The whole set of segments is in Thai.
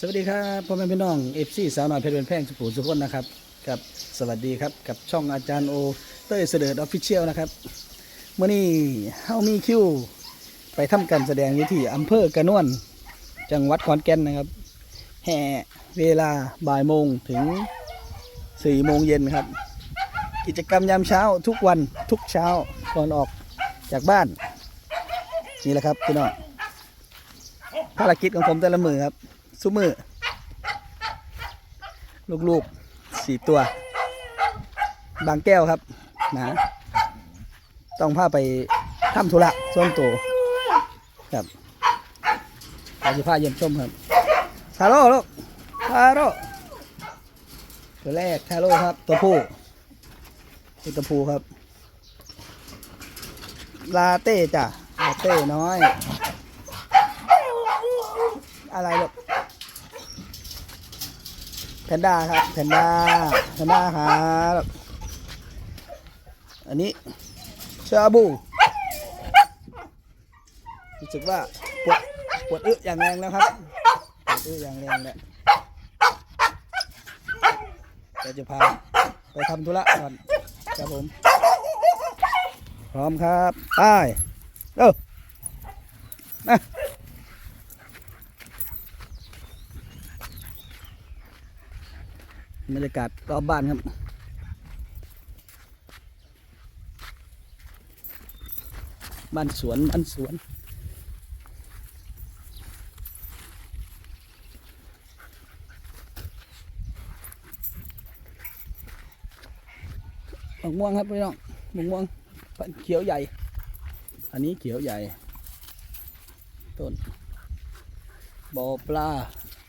สวัสดีครับพ่อแม่พี่น้องเอฟซีสาวน้อยเพชรเป็นแพงสุขุมสุขนนะครับกับสวัสดีครับกับช่องอาจารย์โอเต้ยเสด็จออฟฟิเชียลนะครับเมื่อนี้เฮามีคิวไปทำการแสดงอยู่ที่อำเภอกระนวน จังหวัดขอนแก่นนะครับ แห่เวลาบ่ายโมงถึงสี่โมงเย็นครับ กิจกรรมยามเช้าทุกวันทุกเช้าก่อนออกจากบ้าน นี่แหละครับพี่น้องภารกิจของผมแต่ละมือครับ สุมือลูกๆสี่ตัว บางแก้วครับนะต้องพาไปทำธุระส่วนตัวครับเราจะพาเยี่ยมชมครับทาโร่ลูกทาโร่ตัวแรกทาโร่ครับ ตัวผู้เป็นตัวผู้ครับ ลาเต้จ้ะลาเต้น้อย อะไรลูก แพนด้าครับแพนด้าแพนด้าครับอันนี้ชาบูรู้สึกว่าปวดปวดอึอย่างแรงแล้วครับปวดอึอย่างแรงแล้วเราจะพาไปทำธุระก่อนครับผม พร้อมครับไปเออนะ บรรยากาศรอบบ้านครับบ้านสวนบ้านสวน มะม่วงครับพี่น้องมะม่วงพันเขียวใหญ่ อันนี้เขียวใหญ่ ต้นบ่อปลา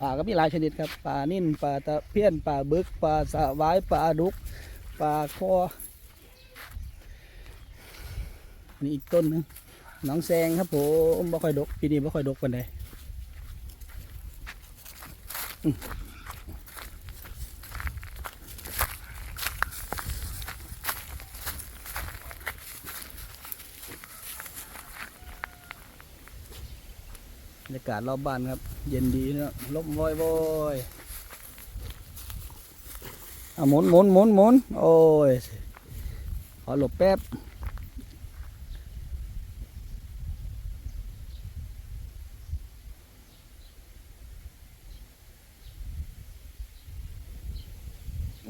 ปลาก็มีหลายชนิดครับปลานิ่นปลาตะเพี้ยนปลาบึกปลาสะวายปลาดุกปลาคอนี่อีกต้นหนึงน้องแซงครับผมบ่ค่อยดกปีนี้บ่ค่อยดกปานใด รยากาศรอบบ้านครับ เย็นดีนะลมวอยวอยอะหมุนหมุนหมุนหมุนโอ้ยขอหลบแป๊บ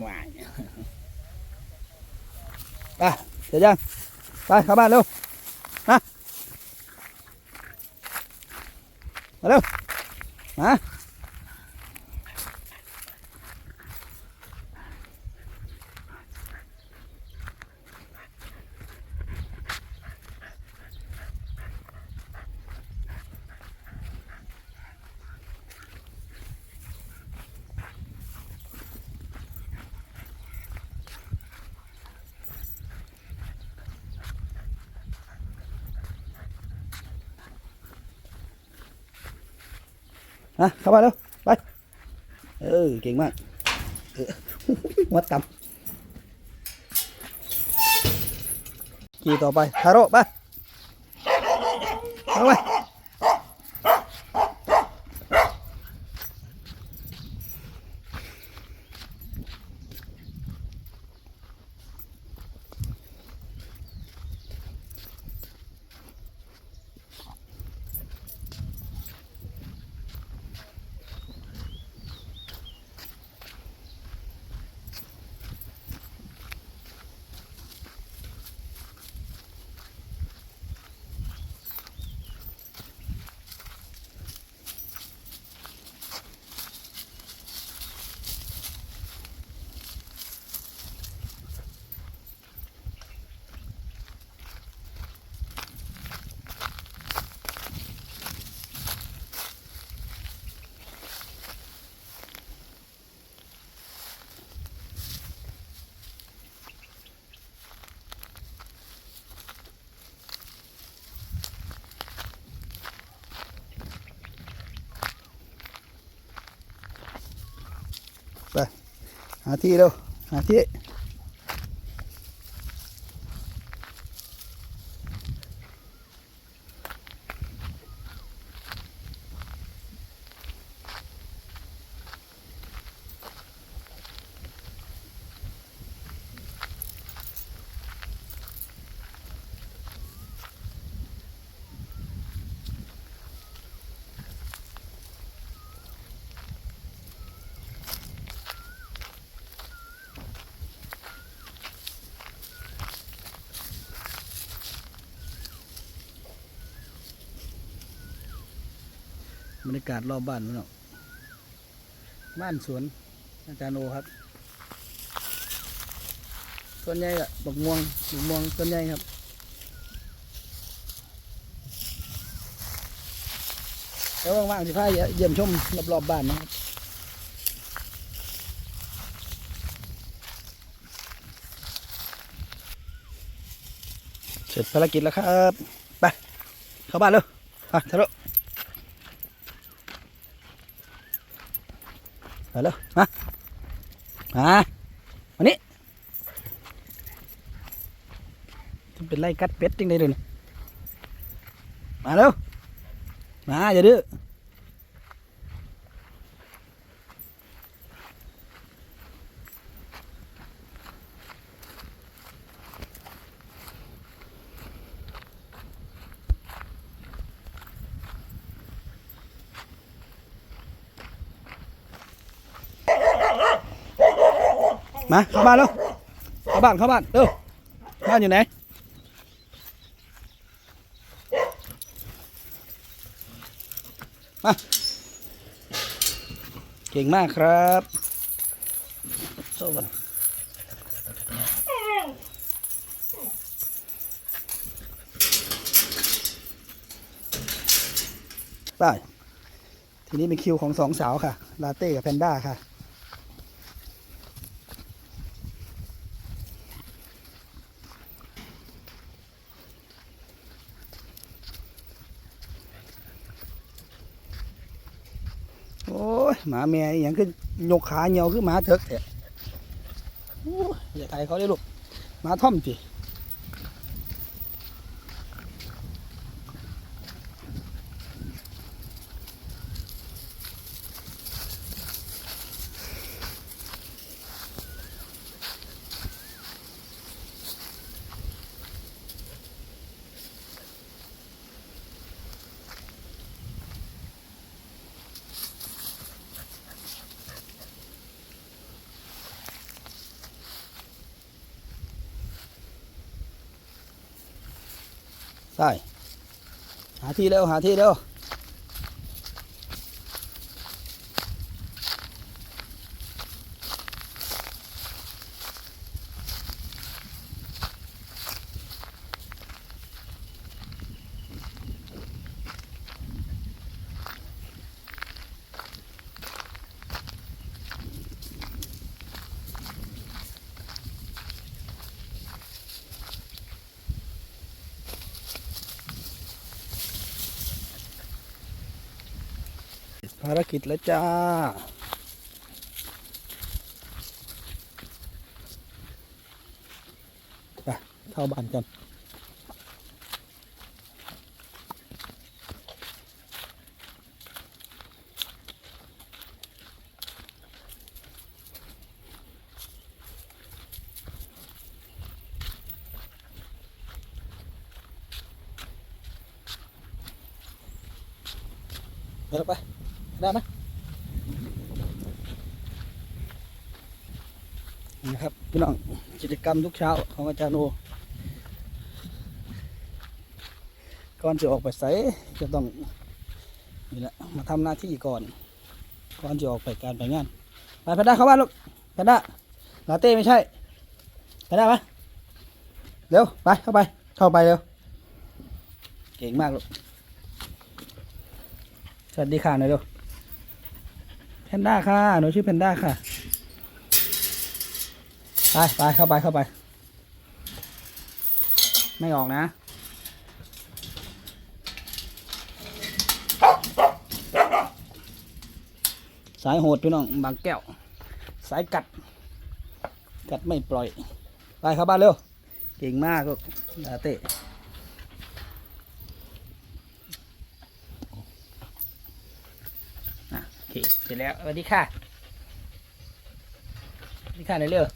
ว้ายไปเดี๋ยวยังไปเข้าบ้านเร็วมา มาเร็ว มา ฮะเข้ามานเร็วไป เออ เก่งมากเออวัดต่ำขี่ต่อไปฮาโร่ไปเอาไป หาที่เร็วหาที่ บรรยากาศรอบบ้านพี่น้องบ้านสวนอาจารย์โอครับส่วนใหญ่อะบักม่วงบักม่วงส่วนใหญ่ครับแล้วว่างๆสิพาเยี่ยมชมรอบๆบ้านนะครับเสร็จภารกิจแล้วครับ ไป เข้าบ้านเร็วไปทะลุ ไปแล้วมามาวันนี้เป็นไล่กัดเป็ดจริงได้เลยนี่มาเร็วมาอย่าดื้อ มาเข้าบ้านเร็วเข้าบ้านเข้าบ้านเร็วบ้านอยู่ไหนมาเก่งมากครับโซ่กันได้ทีนี้เป็นคิวของสองสาวค่ะ ลาเต้กับแพนด้าค่ะ โอ้ยหมาแม่อย่างขึ้นยกขาเหี่ยวขึ้นหมาเถกเอ๋อย่าถ่ายเขาได้ลูกหมาท่อมจี ใช่หาที่เร็วหาที่เร็ว ภารกิจแล้วจ้า ไป เข้าบ้านกันไปแล้ว ได้ไหมนะครับพี่น้องกิจกรรมทุกเช้าของอาจารย์โอก่อนจะออกไปใส่จะต้องนี่แหละมาทำหน้าที่ก่อน ก่อนจะออกไปการไปงานไปแพนด้าเข้าบ้านลูกแพนด้าลาเต้ไม่ใช่แพนด้าไหมเร็วไปเข้าไปเข้าไปเร็วเก่งมากลูกสวัสดีค่ะหน่อยเร็ว แพนด้าค่ะ หนูชื่อแพนด้าค่ะ ไปไปเข้าไปเข้าไป ไม่ออกนะ สายโหดพี่น้อง บางแก้ว สายกัด กัดไม่ปล่อย ไปเข้าบ้านเร็ว เก่งมากลูกลาเต้อะโอ เสร็จแล้วสวัสดีค่ะสวัสดีค่ะเร็ว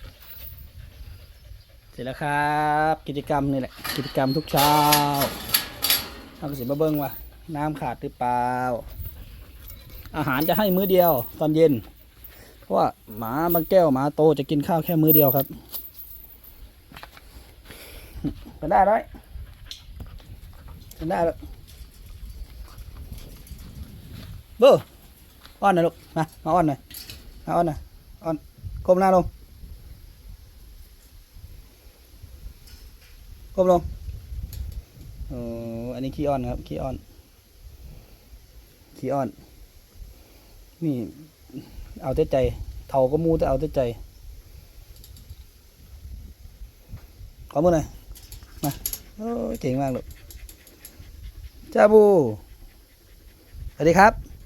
ๆเสร็จแล้วครับ กิจกรรมนี่แหละกิจกรรมทุกเช้าทำสิมาเบิ้งว่าน้ำขาดหรือเปล่า อาหารจะให้มื้อเดียวตอนเย็น เพราะว่าหมาบางแก้วหมาโตจะกินข้าวแค่มื้อเดียวครับเป็นได้ร้อยเป็นได้แล้วเบ้อ อ้อนหน่อยลูกมามาอ้อนหน่อยมาอ้อนหน่อยอ้อนก้มหน้าลงก้มลงโอ้อันนี้ขี้อ้อนครับขี้อ้อนขี้อ้อน นี่ เอาแต่ใจเท่าก็มูแต่เอาแต่ใจขอมือหน่อยมาโอ้เก่งมากลูกจ้าบูสวัสดีครับ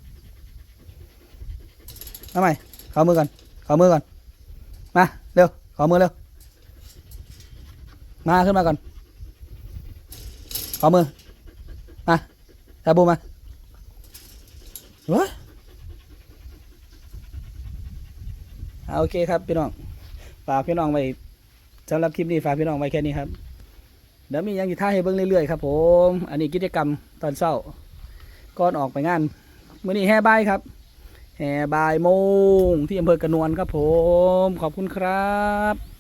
มาใหม่ขอมือก่อนขอมือก่อน มาเร็วขอมือเร็ว มาขึ้นมาก่อน ขอมือ มาจ้าบูมาว้าโอเคครับพี่น้อง ฝากพี่น้องไว้สำหรับคลิปนี้ฝากพี่น้องไว้แค่นี้ครับ เดี๋ยวมียังอยู่ท่าให้เบิ้งเรื่อยๆครับผม อันนี้กิจกรรมตอนเช้าก่อนออกไปงานมื้อนี้แห่บายครับ แห่บายโมงที่อำเภอกระนวนครับผม ขอบคุณครับ